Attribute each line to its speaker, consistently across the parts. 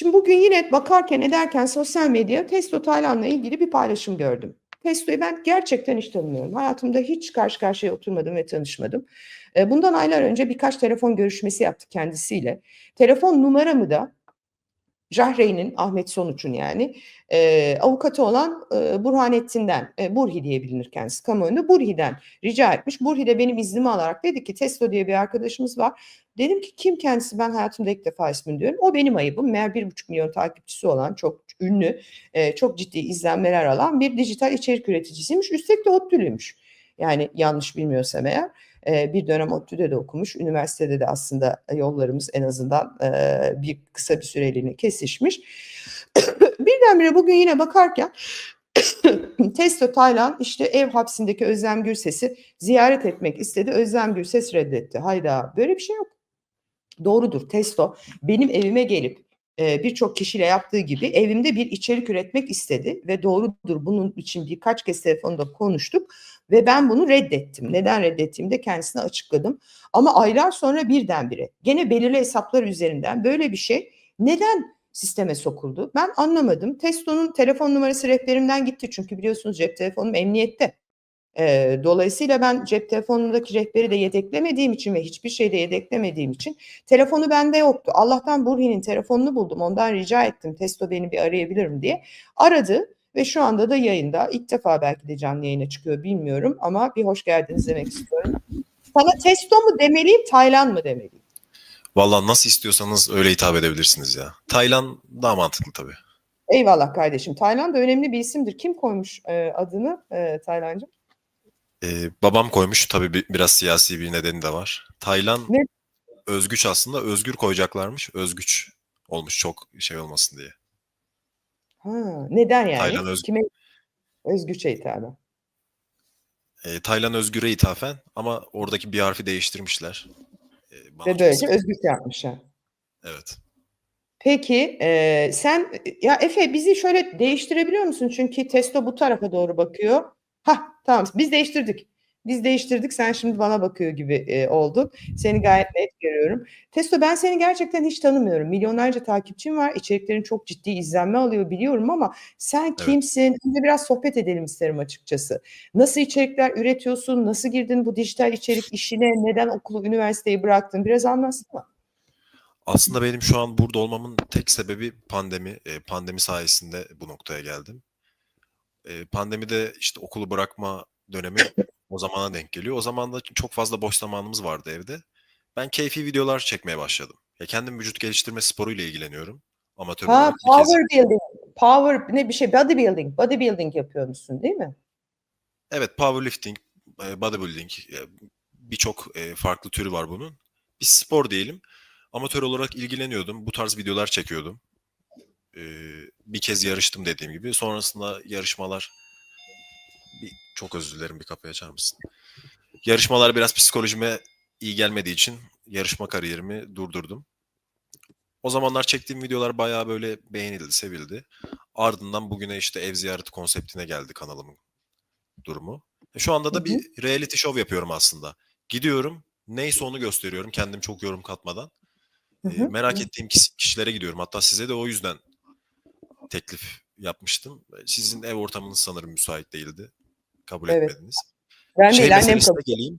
Speaker 1: Şimdi bugün yine bakarken ederken sosyal medya Testo Taylan'la ilgili bir paylaşım gördüm. Testo'yu ben gerçekten hiç tanımıyorum. Hayatımda hiç karşı karşıya oturmadım ve tanışmadım. E, Bundan aylar önce birkaç telefon görüşmesi yaptık kendisiyle. Telefon numaramı da Jahreyn'in, Ahmet Sonuç'un yani e, avukatı olan e, Burhanettin'den, e, Burhi diye bilinir kendisi kamuoyunda, Burhi'den rica etmiş. Burhi de benim iznimi alarak dedi ki Testo diye bir arkadaşımız var. Dedim ki kim kendisi ben hayatımda ilk defa ismini diyorum. O benim ayıbım. Meğer bir buçuk milyon takipçisi olan çok ünlü, e, çok ciddi izlenmeler alan bir dijital içerik üreticisiymiş. Üstelik de ODTÜ'lüymüş. Yani yanlış bilmiyorsam eğer. E, bir dönem ODTÜ'de de okumuş. Üniversitede de aslında yollarımız en azından e, bir kısa bir süreliğine kesişmiş. Birdenbire bugün yine bakarken Testo Taylan işte ev hapsindeki Özlem Gürses'i ziyaret etmek istedi. Özlem Gürses reddetti. Hayda böyle bir şey yok. Doğrudur Testo benim evime gelip e, birçok kişiyle yaptığı gibi evimde bir içerik üretmek istedi ve doğrudur bunun için birkaç kez telefonda konuştuk ve ben bunu reddettim. Neden reddettiğimi de kendisine açıkladım. Ama aylar sonra birdenbire gene belirli hesaplar üzerinden böyle bir şey neden sisteme sokuldu? Ben anlamadım. Testo'nun telefon numarası rehberimden gitti çünkü biliyorsunuz cep telefonum emniyette. Ee, dolayısıyla ben cep telefonundaki rehberi de yedeklemediğim için ve hiçbir şeyde yedeklemediğim için telefonu bende yoktu. Allah'tan Burhi'nin telefonunu buldum. Ondan rica ettim Testo beni bir arayabilirim diye. Aradı ve şu anda da yayında. İlk defa belki de canlı yayına çıkıyor bilmiyorum ama bir hoş geldiniz demek istiyorum. Sana Testo mu demeliyim, Taylan mı demeliyim?
Speaker 2: Vallahi nasıl istiyorsanız öyle hitap edebilirsiniz ya. Taylan daha mantıklı tabii.
Speaker 1: Eyvallah kardeşim. Taylan da önemli bir isimdir. Kim koymuş e, adını e, Taylancığım?
Speaker 2: Ee, babam koymuş tabii bir, biraz siyasi bir nedeni de var. Taylan
Speaker 1: Ne?
Speaker 2: özgüç aslında özgür koyacaklarmış. Özgüç olmuş çok şey olmasın diye.
Speaker 1: Ha, neden yani?
Speaker 2: Taylan Öz-
Speaker 1: Kime? Özgürç'e hitaben.
Speaker 2: Ee, Taylan özgüre ithafen ama oradaki bir harfi değiştirmişler. Bana
Speaker 1: Ve böylece. Özgürç yapmışlar.
Speaker 2: Evet.
Speaker 1: Peki e, sen ya Efe bizi şöyle değiştirebiliyor musun? Çünkü Testo bu tarafa doğru bakıyor. Ha tamam biz değiştirdik. Biz değiştirdik sen şimdi bana bakıyor gibi e, oldun. Seni gayet net görüyorum. Testo ben seni gerçekten hiç tanımıyorum. Milyonlarca takipçin var. İçeriklerin çok ciddi izlenme alıyor biliyorum ama sen
Speaker 2: Evet.
Speaker 1: kimsin? Şimdi biraz sohbet edelim isterim açıkçası. Nasıl içerikler üretiyorsun? Nasıl girdin bu dijital içerik işine? Neden okulu, üniversiteyi bıraktın? Biraz anlatsana.
Speaker 2: Aslında benim şu an burada olmamın tek sebebi pandemi. Ee, pandemi sayesinde bu noktaya geldim. Ee, pandemide işte okulu bırakma dönemi o zamana denk geliyor. O zaman da çok fazla boş zamanımız vardı evde. Ben keyfi videolar çekmeye başladım. Ya kendim vücut geliştirme sporuyla ilgileniyorum. Amatör
Speaker 1: Ha
Speaker 2: olarak bir kez
Speaker 1: power building. Power ne bir şey bodybuilding. Bodybuilding yapıyormuşsun değil mi?
Speaker 2: Evet, powerlifting, e, bodybuilding, e, birçok e, farklı türü var bunun. Bir spor diyelim. Amatör olarak ilgileniyordum. Bu tarz videolar çekiyordum. Bir kez yarıştım dediğim gibi. Sonrasında yarışmalar bir çok özür dilerim bir kapıyı açar mısın? Yarışmalar biraz psikolojime iyi gelmediği için yarışma kariyerimi durdurdum. O zamanlar çektiğim videolar bayağı böyle beğenildi, sevildi. Ardından bugüne işte ev ziyareti konseptine geldi kanalımın durumu. E, Şu anda da bir reality show yapıyorum aslında. Gidiyorum, neyse onu gösteriyorum kendim çok yorum katmadan. E, merak ettiğim kişilere gidiyorum. Hatta size de o yüzden teklif yapmıştım. E, Sizin ev ortamınız sanırım müsait değildi. Kabul
Speaker 1: Evet.
Speaker 2: etmediniz.
Speaker 1: Ben
Speaker 2: Şey
Speaker 1: değil annem kabul.
Speaker 2: geleyim.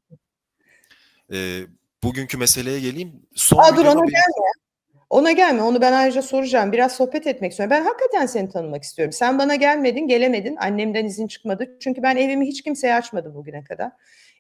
Speaker 2: E, bugünkü meseleye geleyim. Son
Speaker 1: Aa, dur ona
Speaker 2: bir-
Speaker 1: gelme. Ona gelme. Onu ben ayrıca soracağım. Biraz sohbet etmek istiyorum. Ben hakikaten seni tanımak istiyorum. Sen bana gelmedin, gelemedin. Annemden izin çıkmadı. Çünkü ben evimi hiç kimseye açmadım bugüne kadar.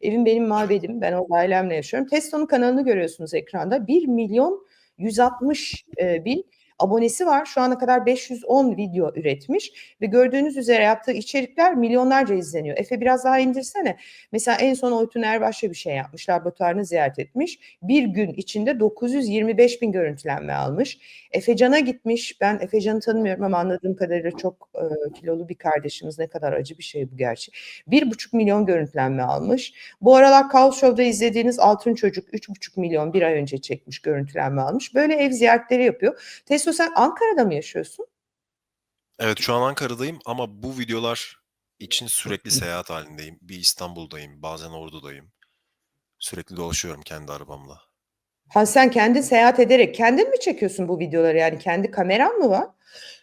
Speaker 1: Evim benim mabedim. Ben orada ailemle yaşıyorum. Testo'nun kanalını görüyorsunuz ekranda. 1 milyon 160 e, bin abonesi var. Şu ana kadar 510 video üretmiş ve gördüğünüz üzere yaptığı içerikler milyonlarca izleniyor. Efe biraz daha indirsene. Mesela en son Oytun Erbaş'la bir şey yapmış. Laboratuvarını ziyaret etmiş. Bir gün içinde 925 bin görüntülenme almış. Efecan'a gitmiş. Ben Efecan'ı tanımıyorum ama anladığım kadarıyla çok e, kilolu bir kardeşimiz. Ne kadar acı bir şey bu gerçi. Bir buçuk milyon görüntülenme almış. Bu aralar Kaos Show'da izlediğiniz Altın Çocuk 3,5 milyon bir ay önce çekmiş görüntülenme almış. Böyle ev ziyaretleri yapıyor. Testo sen Ankara'da mı yaşıyorsun?
Speaker 2: Evet şu an Ankara'dayım ama bu videolar için sürekli seyahat halindeyim. Bir İstanbul'dayım, bazen Ordu'dayım. Sürekli dolaşıyorum kendi arabamla.
Speaker 1: Ha sen kendin seyahat ederek kendin mi çekiyorsun bu videoları yani kendi kameran mı var?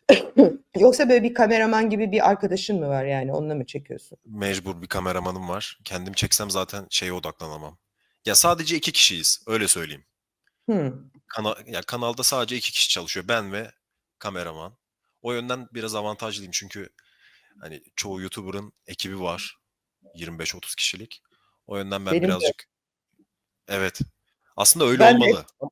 Speaker 1: Yoksa böyle bir kameraman gibi bir arkadaşın mı var yani onunla mı çekiyorsun?
Speaker 2: Mecbur bir kameramanım var. Kendim çeksem zaten şeye odaklanamam. Ya sadece iki kişiyiz, öyle söyleyeyim.
Speaker 1: Hmm.
Speaker 2: Kana ya kanalda sadece iki kişi çalışıyor. Ben ve kameraman. O yönden biraz avantajlıyım çünkü hani çoğu YouTuber'ın ekibi var. 25-30 kişilik. O yönden ben
Speaker 1: Benim de.
Speaker 2: birazcık evet. Aslında öyle
Speaker 1: Ben de-
Speaker 2: olmalı.
Speaker 1: Ya-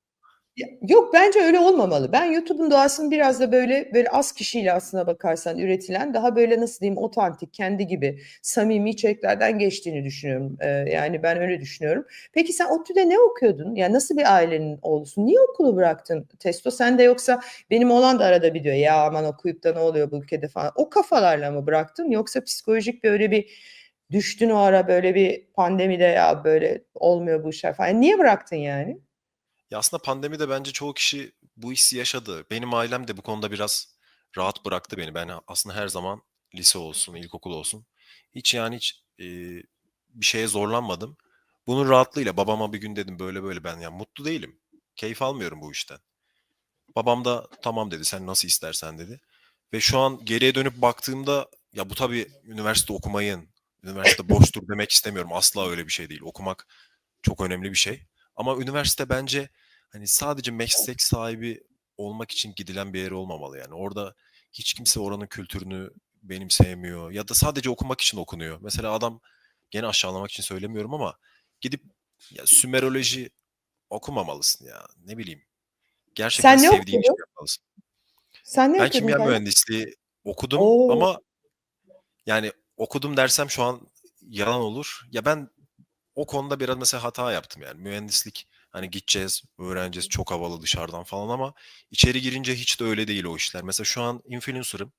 Speaker 1: Yok bence öyle olmamalı. Ben YouTube'un doğasının biraz da böyle böyle az kişiyle aslına bakarsan üretilen daha böyle nasıl diyeyim otantik kendi gibi samimi içeriklerden geçtiğini düşünüyorum. Ee, yani ben öyle düşünüyorum. Peki sen ODTÜ'de ne okuyordun? Ya nasıl bir ailenin oğlusun? Niye okulu bıraktın Testo? Sen de yoksa benim oğlan da arada bir diyor ya aman okuyup da ne oluyor bu ülkede falan. O kafalarla mı bıraktın yoksa psikolojik böyle bir düştün o ara böyle bir pandemide ya böyle olmuyor bu işler falan. Niye bıraktın yani?
Speaker 2: Ya aslında pandemide bence çoğu kişi bu hissi yaşadı. Benim ailem de bu konuda biraz rahat bıraktı beni. Ben aslında her zaman lise olsun, ilkokul olsun. Hiç yani hiç e, bir şeye zorlanmadım. Bunun rahatlığıyla babama bir gün dedim böyle böyle ben ya mutlu değilim. Keyif almıyorum bu işten. Babam da tamam dedi sen nasıl istersen dedi. Ve şu an geriye dönüp baktığımda ya bu tabii üniversite okumayın, üniversite boştur demek istemiyorum. Asla öyle bir şey değil. Okumak çok önemli bir şey. Ama üniversite bence hani sadece meslek sahibi olmak için gidilen bir yer olmamalı yani. Orada hiç kimse oranın kültürünü benimseyemiyor ya da sadece okumak için okunuyor. Mesela adam gene aşağılamak için söylemiyorum ama gidip ya Sümeroloji okumamalısın ya. Ne bileyim. Gerçekten
Speaker 1: Sen ne
Speaker 2: sevdiğin işi yapmalısın.
Speaker 1: Sen ne
Speaker 2: Ben
Speaker 1: okudun
Speaker 2: kimya
Speaker 1: Kayra?
Speaker 2: mühendisliği okudum
Speaker 1: Oo.
Speaker 2: ama yani okudum dersem şu an yalan olur. Ya ben o konuda biraz mesela hata yaptım yani. Mühendislik hani gideceğiz, öğreneceğiz çok havalı dışarıdan falan ama içeri girince hiç de öyle değil o işler. Mesela şu an influencer'ım.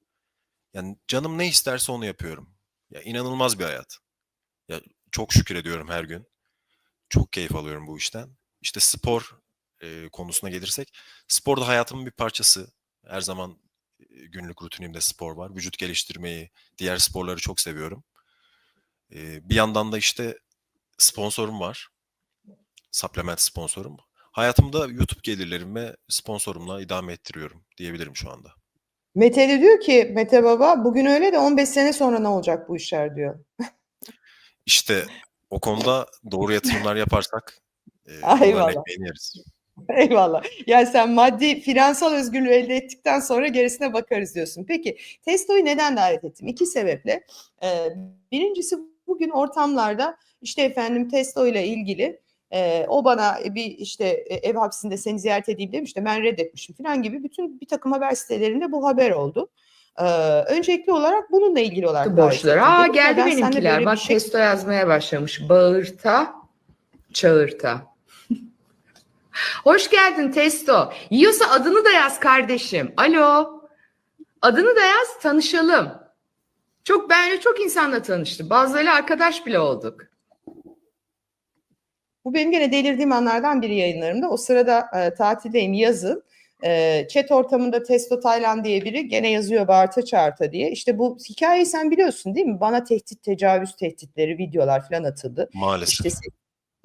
Speaker 2: Yani canım ne isterse onu yapıyorum. Ya inanılmaz bir hayat. Ya çok şükür ediyorum her gün. Çok keyif alıyorum bu işten. İşte spor e, konusuna gelirsek, spor da hayatımın bir parçası. Her zaman e, günlük rutinimde spor var. Vücut geliştirmeyi, diğer sporları çok seviyorum. E, bir yandan da işte sponsorum var. Supplement sponsorum. Hayatımda YouTube gelirlerim ve sponsorumla idame ettiriyorum diyebilirim şu anda.
Speaker 1: Mete de diyor ki Mete Baba bugün öyle de 15 sene sonra ne olacak bu işler diyor.
Speaker 2: İşte o konuda doğru yatırımlar yaparsak e,
Speaker 1: eyvallah.
Speaker 2: yeriz.
Speaker 1: Eyvallah. Yani sen maddi finansal özgürlüğü elde ettikten sonra gerisine bakarız diyorsun. Peki Testo'yu neden davet ettim? İki sebeple. Ee, birincisi bugün ortamlarda işte efendim Testo ile ilgili e, o bana bir işte e, ev hapsinde seni ziyaret edeyim demiş de ben reddetmişim falan gibi bütün bir takım haber sitelerinde bu haber oldu. Ee, öncelikli olarak bununla ilgili olarak ettim.
Speaker 3: Aa geldi
Speaker 1: ben
Speaker 3: benimkiler. Bak
Speaker 1: şey-
Speaker 3: testo yazmaya başlamış. Bağırta, çağırta. Hoş geldin Testo. Yiyorsa adını da yaz kardeşim. Alo. Adını da yaz tanışalım. Çok ben çok insanla tanıştım. Bazılarıyla arkadaş bile olduk.
Speaker 1: Bu benim gene delirdiğim anlardan biri yayınlarımda. O sırada e, tatildeyim yazın. E, chat ortamında Testo Taylan diye biri gene yazıyor bağırta çağırta diye. İşte bu hikayeyi sen biliyorsun değil mi? Bana tehdit, tecavüz tehditleri, videolar falan atıldı.
Speaker 2: Maalesef.
Speaker 1: İşte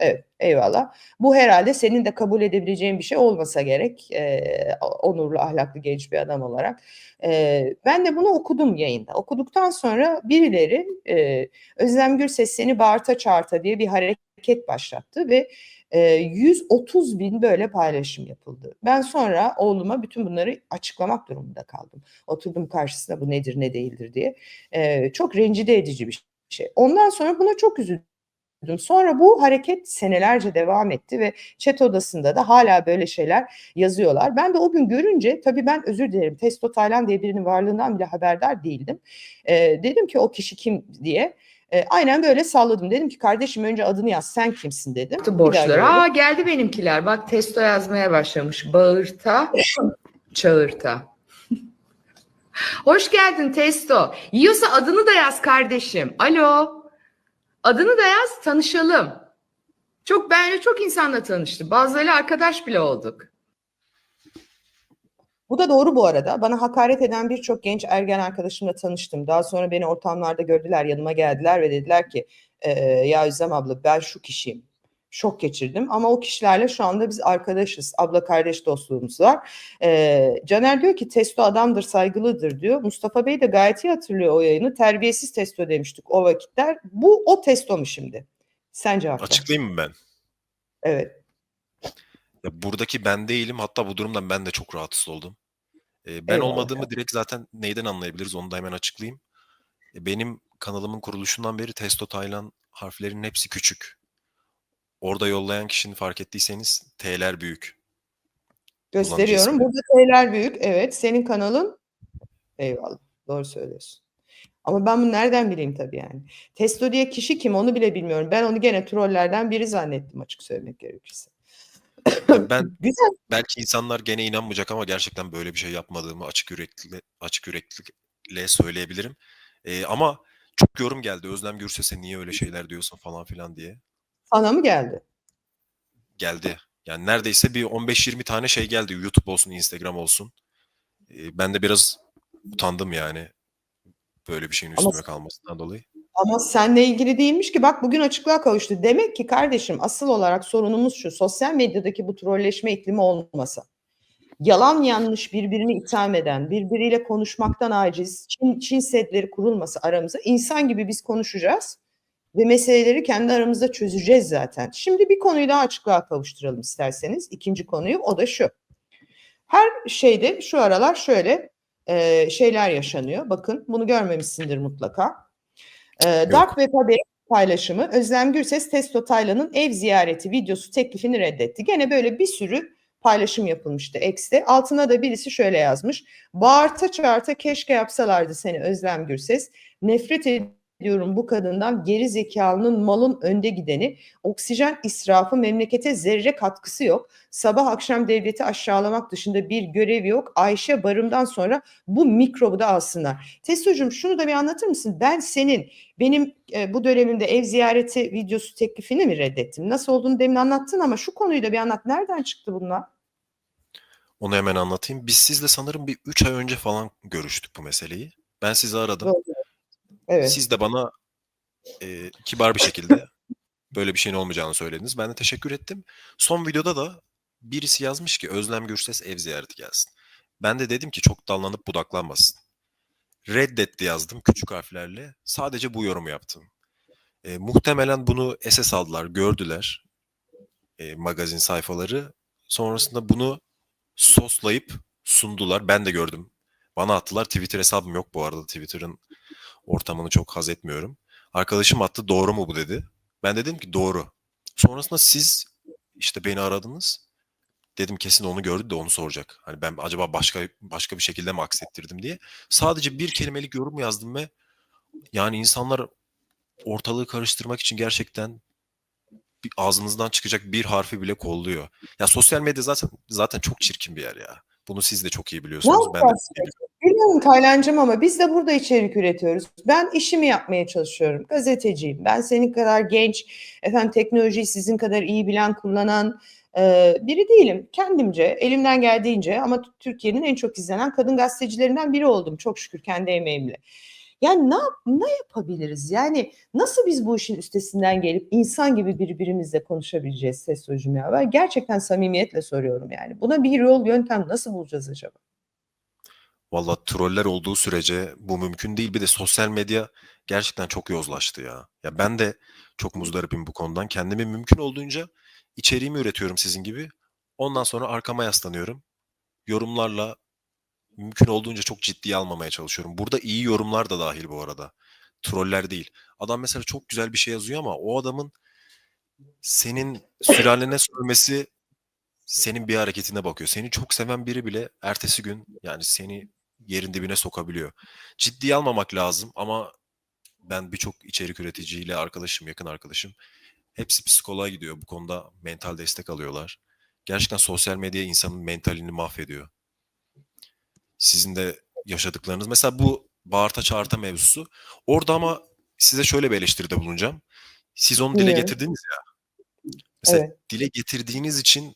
Speaker 1: evet eyvallah. Bu herhalde senin de kabul edebileceğin bir şey olmasa gerek. E, onurlu, ahlaklı genç bir adam olarak. E, ben de bunu okudum yayında. Okuduktan sonra birileri e, Özlem Gürses seni bağırta çağırta diye bir hareket başlattı ve e, 130 bin böyle paylaşım yapıldı. Ben sonra oğluma bütün bunları açıklamak durumunda kaldım. Oturdum karşısına bu nedir ne değildir diye. E, çok rencide edici bir şey. Ondan sonra buna çok üzüldüm. Sonra bu hareket senelerce devam etti ve chat odasında da hala böyle şeyler yazıyorlar. Ben de o gün görünce tabii ben özür dilerim Testo Taylan diye birinin varlığından bile haberdar değildim. E, dedim ki o kişi kim diye. E, aynen böyle salladım. Dedim ki kardeşim önce adını yaz sen kimsin dedim. Görelim.
Speaker 3: Aa geldi benimkiler. Bak testo yazmaya başlamış. Bağırta, çağırta. Hoş geldin Testo. Yiyorsa adını da yaz kardeşim. Alo. Adını da yaz tanışalım. Çok ben çok insanla tanıştım. Bazılarıyla arkadaş bile olduk.
Speaker 1: Bu da doğru bu arada. Bana hakaret eden birçok genç ergen arkadaşımla tanıştım. Daha sonra beni ortamlarda gördüler, yanıma geldiler ve dediler ki "Ee, ya Özlem abla ben şu kişiyim Şok geçirdim ama o kişilerle şu anda biz arkadaşız. Abla kardeş dostluğumuz var. Ee, Caner diyor ki testo adamdır, saygılıdır diyor. Mustafa Bey de gayet iyi hatırlıyor o yayını. Terbiyesiz testo demiştik o vakitler. Bu o testo mu şimdi? Sen cevap.
Speaker 2: Açıklayayım mı ben?
Speaker 1: Evet.
Speaker 2: Ya buradaki ben değilim. Hatta bu durumdan ben de çok rahatsız oldum. Ee, ben
Speaker 1: Eyvallah.
Speaker 2: olmadığımı direkt zaten neyden anlayabiliriz onu da hemen açıklayayım. E, Benim kanalımın kuruluşundan beri Testo Taylan harflerinin hepsi küçük. Orada yollayan kişinin fark ettiyseniz T'ler büyük.
Speaker 1: Gösteriyorum. Burada T'ler büyük. Evet. Senin kanalın. Eyvallah. Doğru söylüyorsun. Ama ben bunu nereden bileyim tabii yani. Testo diye kişi kim onu bile bilmiyorum. Ben onu gene trollerden biri zannettim açık söylemek gerekirse.
Speaker 2: Ben
Speaker 1: Güzel.
Speaker 2: belki insanlar gene inanmayacak ama gerçekten böyle bir şey yapmadığımı açık yürekli açık yüreklilikle söyleyebilirim. Ee, ama çok yorum geldi. Özlem Gürses'e niye öyle şeyler diyorsun falan filan diye.
Speaker 1: Sana mı geldi?
Speaker 2: geldi. Yani neredeyse bir 15-20 tane şey geldi. YouTube olsun, Instagram olsun. Ee, ben de biraz utandım yani. Böyle bir şeyin
Speaker 1: Ama-
Speaker 2: üstüme kalmasından dolayı.
Speaker 1: Ama seninle ilgili değilmiş ki bak bugün açıklığa kavuştu. Demek ki kardeşim asıl olarak sorunumuz şu. Sosyal medyadaki bu trolleşme iklimi olmasa. Yalan yanlış birbirini itham eden, birbiriyle konuşmaktan aciz, Çin, Çin setleri kurulması aramıza insan gibi biz konuşacağız ve meseleleri kendi aramızda çözeceğiz zaten. Şimdi bir konuyu daha açıklığa kavuşturalım isterseniz. İkinci konuyu o da şu. Her şeyde şu aralar şöyle e, şeyler yaşanıyor. Bakın bunu görmemişsindir mutlaka. Ee, Dark Web haberi paylaşımı Özlem Gürses Testo Taylan'ın ev ziyareti videosu teklifini reddetti. Gene böyle bir sürü paylaşım yapılmıştı X'te. Altına da birisi şöyle yazmış. Bağırta çağırta keşke yapsalardı seni Özlem Gürses. Nefret ediyorum bu kadından geri zekalının malın önde gideni. Oksijen israfı memlekete zerre katkısı yok. Sabah akşam devleti aşağılamak dışında bir görev yok. Ayşe barımdan sonra bu mikrobu da alsınlar. Testocuğum şunu da bir anlatır mısın? Ben senin benim e, bu dönemimde ev ziyareti videosu teklifini mi reddettim? Nasıl olduğunu demin anlattın ama şu konuyu da bir anlat. Nereden çıktı bunlar?
Speaker 2: Onu hemen anlatayım. Biz sizle sanırım bir 3 ay önce falan görüştük bu meseleyi. Ben sizi aradım.
Speaker 1: Doğru. Evet.
Speaker 2: Siz de bana e, kibar bir şekilde böyle bir şeyin olmayacağını söylediniz. Ben de teşekkür ettim. Son videoda da birisi yazmış ki Özlem Gürses ev ziyareti gelsin. Ben de dedim ki çok dallanıp budaklanmasın. Reddetti yazdım küçük harflerle. Sadece bu yorumu yaptım. E, muhtemelen bunu SS aldılar, gördüler e, magazin sayfaları. Sonrasında bunu soslayıp sundular. Ben de gördüm. Bana attılar. Twitter hesabım yok bu arada. Twitter'ın ortamını çok haz etmiyorum. Arkadaşım attı doğru mu bu dedi. Ben dedim ki doğru. Sonrasında siz işte beni aradınız. Dedim kesin onu gördü de onu soracak. Hani ben acaba başka başka bir şekilde mi aksettirdim diye. Sadece bir kelimelik yorum yazdım ve yani insanlar ortalığı karıştırmak için gerçekten bir ağzınızdan çıkacak bir harfi bile kolluyor. Ya sosyal medya zaten zaten çok çirkin bir yer ya. Bunu siz de çok iyi biliyorsunuz. Ben de? Biliyorum.
Speaker 1: Taylancığım ama biz de burada içerik üretiyoruz. Ben işimi yapmaya çalışıyorum. Gazeteciyim. Ben senin kadar genç, efendim teknolojiyi sizin kadar iyi bilen, kullanan e, biri değilim. Kendimce, elimden geldiğince ama Türkiye'nin en çok izlenen kadın gazetecilerinden biri oldum. Çok şükür kendi emeğimle. Yani ne, ne yapabiliriz? Yani nasıl biz bu işin üstesinden gelip insan gibi birbirimizle konuşabileceğiz Testocuğum ya? Ben gerçekten samimiyetle soruyorum yani. Buna bir yol, yöntem nasıl bulacağız acaba?
Speaker 2: Valla troller olduğu sürece bu mümkün değil. Bir de sosyal medya gerçekten çok yozlaştı ya. Ya ben de çok muzdaripim bu konudan. Kendimi mümkün olduğunca içeriğimi üretiyorum sizin gibi. Ondan sonra arkama yaslanıyorum. Yorumlarla mümkün olduğunca çok ciddiye almamaya çalışıyorum. Burada iyi yorumlar da dahil bu arada. Troller değil. Adam mesela çok güzel bir şey yazıyor ama o adamın senin sülalene sövmesi senin bir hareketine bakıyor. Seni çok seven biri bile ertesi gün yani seni yerin dibine sokabiliyor. Ciddiye almamak lazım ama ben birçok içerik üreticiyle arkadaşım, yakın arkadaşım hepsi psikoloğa gidiyor. Bu konuda mental destek alıyorlar. Gerçekten sosyal medya insanın mentalini mahvediyor. Sizin de yaşadıklarınız. Mesela bu bağırta çağırta mevzusu. Orada ama size şöyle bir eleştiride bulunacağım. Siz onu dile
Speaker 1: Dinliyorum.
Speaker 2: getirdiniz ya. Mesela
Speaker 1: Evet.
Speaker 2: dile getirdiğiniz için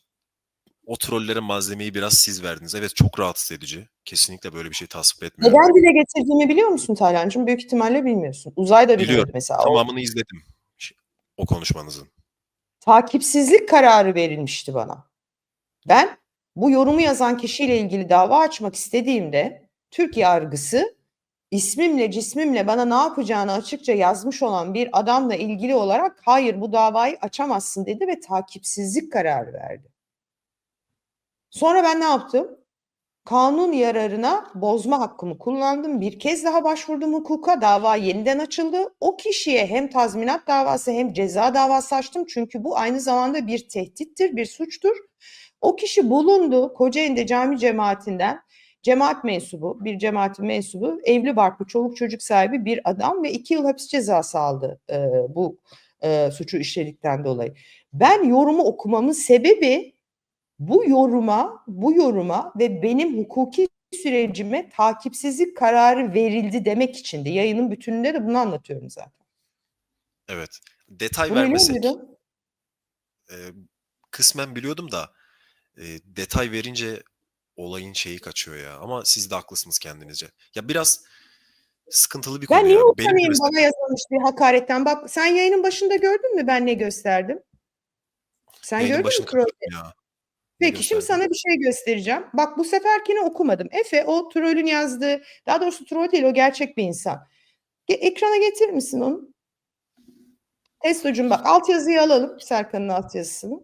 Speaker 2: o trollere malzemeyi biraz siz verdiniz. Evet çok rahatsız edici. Kesinlikle böyle bir şey tasvip etmiyorum.
Speaker 1: Neden dile getirdiğimi biliyor musun Taylancığım? Büyük ihtimalle bilmiyorsun. Uzay da biliyor
Speaker 2: Biliyorum.
Speaker 1: mesela. O-
Speaker 2: Tamamını izledim o konuşmanızın.
Speaker 1: takipsizlik kararı verilmişti bana. Ben bu yorumu yazan kişiyle ilgili dava açmak istediğimde Türk yargısı ismimle cismimle bana ne yapacağını açıkça yazmış olan bir adamla ilgili olarak hayır bu davayı açamazsın dedi ve takipsizlik kararı verdi. Sonra ben ne yaptım? Kanun yararına bozma hakkımı kullandım. Bir kez daha başvurdum hukuka. Dava yeniden açıldı. O kişiye hem tazminat davası hem ceza davası açtım. Çünkü bu aynı zamanda bir tehdittir, bir suçtur. O kişi bulundu. Kocaeli'nde cami cemaatinden cemaat mensubu, bir cemaatin mensubu, evli barklı çoluk çocuk sahibi bir adam ve iki yıl hapis cezası aldı e, bu e, suçu işledikten dolayı. Ben yorumu okumamın sebebi bu yoruma, bu yoruma ve benim hukuki sürecime takipsizlik kararı verildi demek içindi. Yayının bütününde de bunu anlatıyorum zaten.
Speaker 2: Evet. Detay
Speaker 1: Bunu
Speaker 2: vermesek e, kısmen biliyordum da e, detay verince olayın şeyi kaçıyor ya. Ama siz de haklısınız kendinizce. Ya biraz sıkıntılı bir
Speaker 1: Ben
Speaker 2: konu
Speaker 1: niye utanayım
Speaker 2: mesela-
Speaker 1: bana yazılmış bir hakaretten? Bak sen yayının başında gördün mü ben ne gösterdim? Sen
Speaker 2: yayının
Speaker 1: gördün mü
Speaker 2: ya.
Speaker 1: Peki şimdi sana bir şey göstereceğim. Bak bu seferkini okumadım. Efe o trollün yazdığı, daha doğrusu troll değil o gerçek bir insan. Ekrana getirir misin onu? Testocuğum bak altyazıyı alalım. Serkan'ın altyazısını.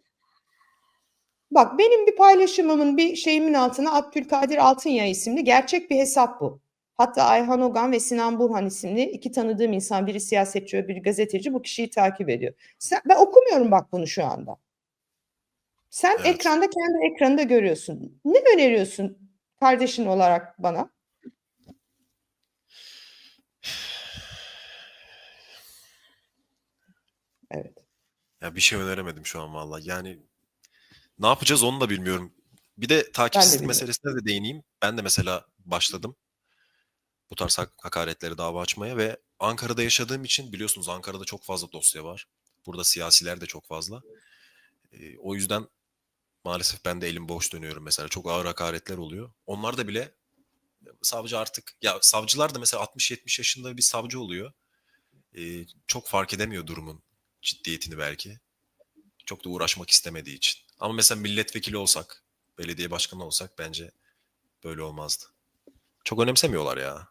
Speaker 1: Bak benim bir paylaşımımın bir şeyimin altına Abdülkadir Altınyay isimli gerçek bir hesap bu. Hatta Ayhan Ogan ve Sinan Burhan isimli iki tanıdığım insan, biri siyasetçi, biri gazeteci bu kişiyi takip ediyor. Sen, ben okumuyorum bak bunu şu anda. Sen
Speaker 2: Evet.
Speaker 1: ekranda kendi ekranında görüyorsun. Ne öneriyorsun kardeşin olarak bana? Evet.
Speaker 2: Ya bir şey öneremedim şu an vallahi. Yani ne yapacağız onu da bilmiyorum. Bir de takipsizlik
Speaker 1: bilmiyorum.
Speaker 2: meselesine de değineyim. Ben de mesela başladım bu tarz hak- hakaretleri dava açmaya ve Ankara'da yaşadığım için biliyorsunuz Ankara'da çok fazla dosya var. Burada siyasiler de çok fazla. Ee, o yüzden maalesef ben de elim boş dönüyorum mesela. Çok ağır hakaretler oluyor. Onlar da bile savcı artık ya savcılar da mesela 60-70 yaşında bir savcı oluyor. Ee, çok fark edemiyor durumun ciddiyetini belki. Çok da uğraşmak istemediği için. Ama mesela milletvekili olsak, belediye başkanı olsak bence böyle olmazdı. Çok önemsemiyorlar ya.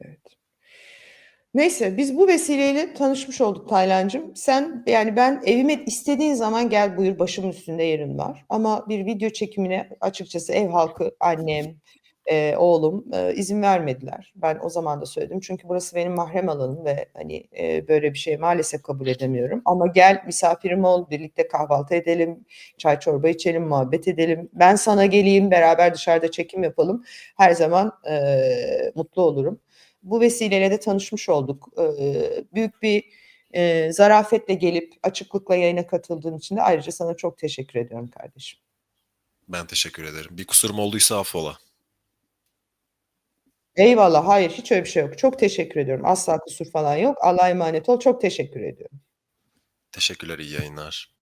Speaker 1: Evet. Neyse biz bu vesileyle tanışmış olduk Taylancığım. Sen yani ben evime istediğin zaman gel buyur başımın üstünde yerin var. Ama bir video çekimine açıkçası ev halkı, annem, e, oğlum e, izin vermediler. Ben o zaman da söyledim. Çünkü burası benim mahrem alanım ve hani e, böyle bir şey maalesef kabul edemiyorum. Ama gel misafirim ol, birlikte kahvaltı edelim, çay çorba içelim, muhabbet edelim. Ben sana geleyim, beraber dışarıda çekim yapalım. Her zaman e, mutlu olurum bu vesileyle de tanışmış olduk. Ee, büyük bir e, zarafetle gelip açıklıkla yayına katıldığın için de ayrıca sana çok teşekkür ediyorum kardeşim.
Speaker 2: Ben teşekkür ederim. Bir kusurum olduysa affola.
Speaker 1: Eyvallah hayır hiç öyle bir şey yok. Çok teşekkür ediyorum. Asla kusur falan yok. Allah'a emanet ol. Çok teşekkür ediyorum.
Speaker 2: Teşekkürler iyi yayınlar.